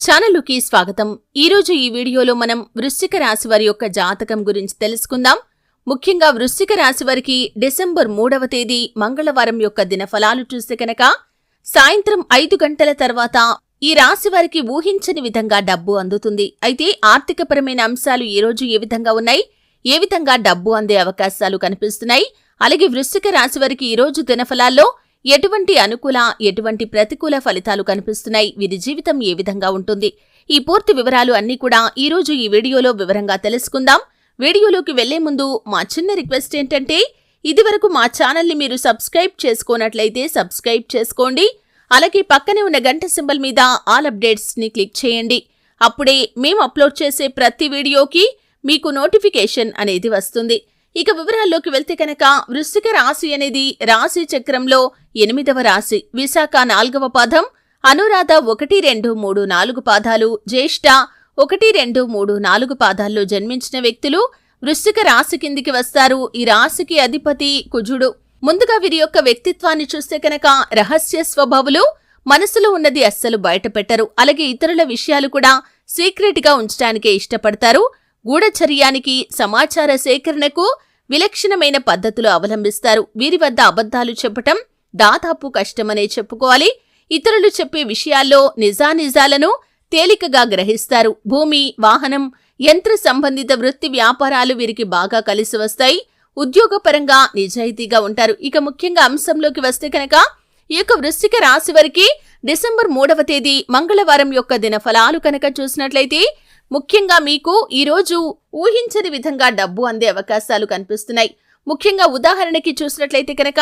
ఛానలుకి స్వాగతం. ఈరోజు ఈ వీడియోలో మనం వృశ్చిక రాశి వారి యొక్క జాతకం గురించి తెలుసుకుందాం. ముఖ్యంగా వృశ్చిక రాశి వారికి డిసెంబర్ మూడవ తేదీ మంగళవారం యొక్క దినఫలాలు చూస్తే కనుక సాయంత్రం ఐదు గంటల తర్వాత ఈ రాశి వారికి ఊహించని విధంగా డబ్బు అందుతుంది. అయితే ఆర్థికపరమైన అంశాలు ఈ రోజు ఏ విధంగా ఉన్నాయి? ఏ విధంగా డబ్బు అందే అవకాశాలు కనిపిస్తున్నాయి? అలాగే వృశ్చిక రాశి వారికి ఈ రోజు దినఫలాల్లో ఎటువంటి అనుకూల ఎటువంటి ప్రతికూల ఫలితాలు కనిపిస్తున్నాయి? వీరి జీవితం ఏ విధంగా ఉంటుంది? ఈ పూర్తి వివరాలు అన్నీ కూడా ఈరోజు ఈ వీడియోలో వివరంగా తెలుసుకుందాం. వీడియోలోకి వెళ్ళే ముందు మా చిన్న రిక్వెస్ట్ ఏంటంటే ఇదివరకు మా ఛానల్ని మీరు సబ్స్క్రైబ్ చేసుకోనట్లయితే సబ్స్క్రైబ్ చేసుకోండి. అలాగే పక్కనే ఉన్న గంట సింబల్ మీద ఆల్ అప్డేట్స్ని క్లిక్ చేయండి. అప్పుడే మేము అప్లోడ్ చేసే ప్రతి వీడియోకి మీకు నోటిఫికేషన్ అనేది వస్తుంది. ఇక వివరాల్లోకి వెళ్తే కనుక వృశ్చిక రాశి అనేది రాశి చక్రంలో ఎనిమిదవ రాశి. విశాఖ నాలుగవ పాదం అనురాధ ఒకటి రెండు మూడు నాలుగు పాదాలు జ్యేష్ఠ ఒకటి రెండు మూడు నాలుగు పాదాల్లో జన్మించిన వ్యక్తులు వృశ్చిక రాశి కిందికి వస్తారు. ఈ రాశికి అధిపతి కుజుడు. ముందుగా వీరి యొక్క వ్యక్తిత్వాన్ని చూస్తే కనుక రహస్య స్వభావులు మనసులో ఉన్నది అస్సలు బయటపెట్టరు. అలాగే ఇతరుల విషయాలు కూడా సీక్రెట్గా ఉంచడానికే ఇష్టపడతారు. గూఢచర్యానికి సమాచార సేకరణకు విలక్షణమైన పద్ధతులు అవలంబిస్తారు. వీరి వద్ద అబద్ధాలు చెప్పటం దాదాపు కష్టమనే చెప్పుకోవాలి. ఇతరులు చెప్పే విషయాల్లో నిజానిజాలను తేలికగా గ్రహిస్తారు. భూమి వాహనం యంత్ర సంబంధిత వృత్తి వ్యాపారాలు వీరికి బాగా కలిసి వస్తాయి. ఉద్యోగపరంగా నిజాయితీగా ఉంటారు. ఇక ముఖ్యంగా అంశంలోకి వస్తే కనుక ఈ యొక్క వృశ్చిక రాశి వారికి డిసెంబర్ మూడవ తేదీ మంగళవారం యొక్క దిన ఫలాలు కనుక చూసినట్లయితే ముఖ్యంగా మీకు ఈరోజు ఊహించని విధంగా డబ్బు అందే అవకాశాలు కనిపిస్తున్నాయి. ముఖ్యంగా ఉదాహరణకి చూసినట్లయితే కనుక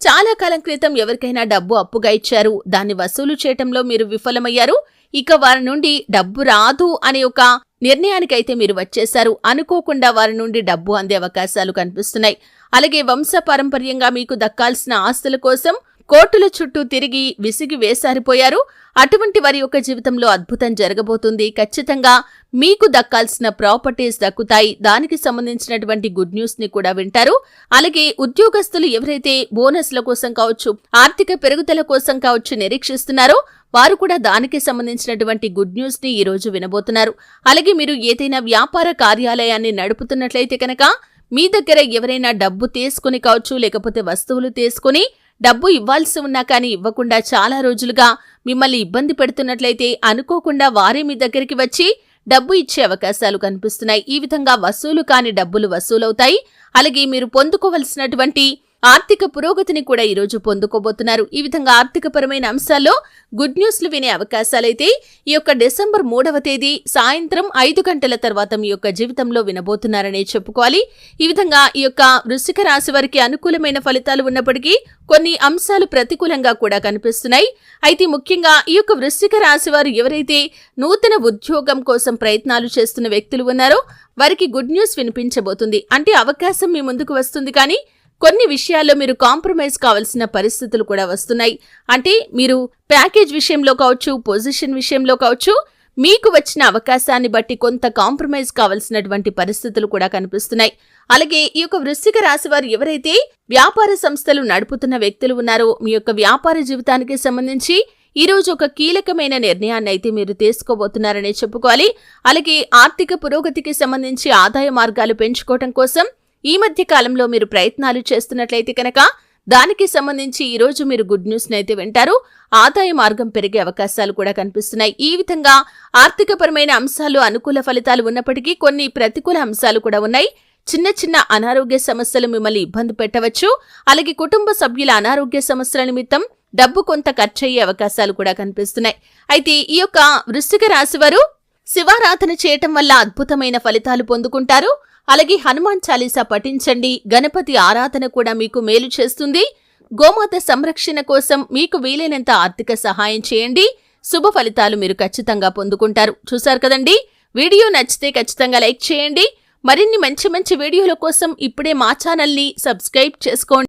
చాలా కాలం క్రితం ఎవరికైనా డబ్బు అప్పుగా ఇచ్చారు. దాన్ని వసూలు చేయటంలో మీరు విఫలమయ్యారు. ఇక వారి నుండి డబ్బు రాదు అనే ఒక నిర్ణయానికైతే మీరు వచ్చేశారు. అనుకోకుండా వారి నుండి డబ్బు అందే అవకాశాలు కనిపిస్తున్నాయి. అలాగే వంశ పారంపర్యంగా మీకు దక్కాల్సిన ఆస్తుల కోసం కోర్టుల చుట్టూ తిరిగి విసిగి వేసారిపోయారు. అటువంటి వారి యొక్క జీవితంలో అద్భుతం జరగబోతుంది. ఖచ్చితంగా మీకు దక్కాల్సిన ప్రాపర్టీస్ దక్కుతాయి. దానికి సంబంధించినటువంటి గుడ్ న్యూస్ని కూడా వింటారు. అలాగే ఉద్యోగస్తులు ఎవరైతే బోనస్ల కోసం కావచ్చు ఆర్థిక పెరుగుదల కోసం కావచ్చు నిరీక్షిస్తున్నారో వారు కూడా దానికి సంబంధించినటువంటి గుడ్ న్యూస్ని ఈ రోజు వినబోతున్నారు. అలాగే మీరు ఏదైనా వ్యాపార కార్యాలయాన్ని నడుపుతున్నట్లయితే కనుక మీ దగ్గర ఎవరైనా డబ్బు తీసుకుని కావచ్చు లేకపోతే వస్తువులు తీసుకుని డబ్బు ఇవ్వాల్సి ఉన్నా కానీ ఇవ్వకుండా చాలా రోజులుగా మిమ్మల్ని ఇబ్బంది పెడుతున్నట్లయితే అనుకోకుండా వారే మీ దగ్గరికి వచ్చి డబ్బు ఇచ్చే అవకాశాలు కనిపిస్తున్నాయి. ఈ విధంగా వసూలు కాని డబ్బులు వసూలవుతాయి. అలాగే మీరు పొందుకోవలసినటువంటి ఆర్థిక పురోగతిని కూడా ఈరోజు పొందుకోబోతున్నారు. ఈ విధంగా ఆర్థికపరమైన అంశాల్లో గుడ్ న్యూస్లు వినే అవకాశాలైతే ఈ యొక్క డిసెంబర్ మూడవ తేదీ సాయంత్రం ఐదు గంటల తర్వాత మీ యొక్క జీవితంలో వినబోతున్నారనే చెప్పుకోవాలి. ఈ విధంగా ఈ యొక్క వృశ్చిక రాశి వారికి అనుకూలమైన ఫలితాలు ఉన్నప్పటికీ కొన్ని అంశాలు ప్రతికూలంగా కూడా కనిపిస్తున్నాయి. అయితే ముఖ్యంగా ఈ యొక్క వృశ్చిక రాశి వారు ఎవరైతే నూతన ఉద్యోగం కోసం ప్రయత్నాలు చేస్తున్న వ్యక్తులు ఉన్నారో వారికి గుడ్ న్యూస్ వినిపించబోతుంది. అంటే అవకాశం మీ ముందుకు వస్తుంది కానీ కొన్ని విషయాల్లో మీరు కాంప్రమైజ్ కావాల్సిన పరిస్థితులు కూడా వస్తున్నాయి. అంటే మీరు ప్యాకేజ్ విషయంలో కావచ్చు పొజిషన్ విషయంలో కావచ్చు మీకు వచ్చిన అవకాశాన్ని బట్టి కొంత కాంప్రమైజ్ కావాల్సినటువంటి పరిస్థితులు కూడా కనిపిస్తున్నాయి. అలాగే ఈ యొక్క వృశ్చిక రాశి వారు ఎవరైతే వ్యాపార సంస్థలు నడుపుతున్న వ్యక్తులు ఉన్నారో మీ యొక్క వ్యాపార జీవితానికి సంబంధించి ఈరోజు ఒక కీలకమైన నిర్ణయాన్ని అయితే మీరు తీసుకోబోతున్నారనే చెప్పుకోవాలి. అలాగే ఆర్థిక పురోగతికి సంబంధించి ఆదాయ మార్గాలు పెంచుకోవటం కోసం ఈ మధ్య కాలంలో మీరు ప్రయత్నాలు చేస్తున్నట్లయితే కనుక దానికి సంబంధించి ఈరోజు మీరు గుడ్ న్యూస్ని అయితే వింటారు. ఆదాయ మార్గం పెరిగే అవకాశాలు కూడా కనిపిస్తున్నాయి. ఈ విధంగా ఆర్థికపరమైన అంశాలు అనుకూల ఫలితాలు ఉన్నప్పటికీ కొన్ని ప్రతికూల అంశాలు కూడా ఉన్నాయి. చిన్న చిన్న అనారోగ్య సమస్యలు మిమ్మల్ని ఇబ్బంది పెట్టవచ్చు. అలాగే కుటుంబ సభ్యుల అనారోగ్య సమస్యల నిమిత్తం డబ్బు కొంత ఖర్చయ్యే అవకాశాలు కూడా కనిపిస్తున్నాయి. అయితే ఈ యొక్క వృశ్చిక రాశివారు శివారాధన చేయటం వల్ల అద్భుతమైన ఫలితాలు పొందుకుంటారు. అలాగే హనుమాన్ చాలీసా పఠించండి. గణపతి ఆరాధన కూడా మీకు మేలు చేస్తుంది. గోమాత సంరక్షణ కోసం మీకు వీలైనంత ఆర్థిక సహాయం చేయండి. శుభ ఫలితాలు మీరు ఖచ్చితంగా పొందుకుంటారు. చూశారు కదండి? వీడియో నచ్చితే ఖచ్చితంగా లైక్ చేయండి. మరిన్ని మంచి మంచి వీడియోల కోసం ఇప్పుడే మా ఛానల్ని సబ్స్క్రైబ్ చేసుకోండి.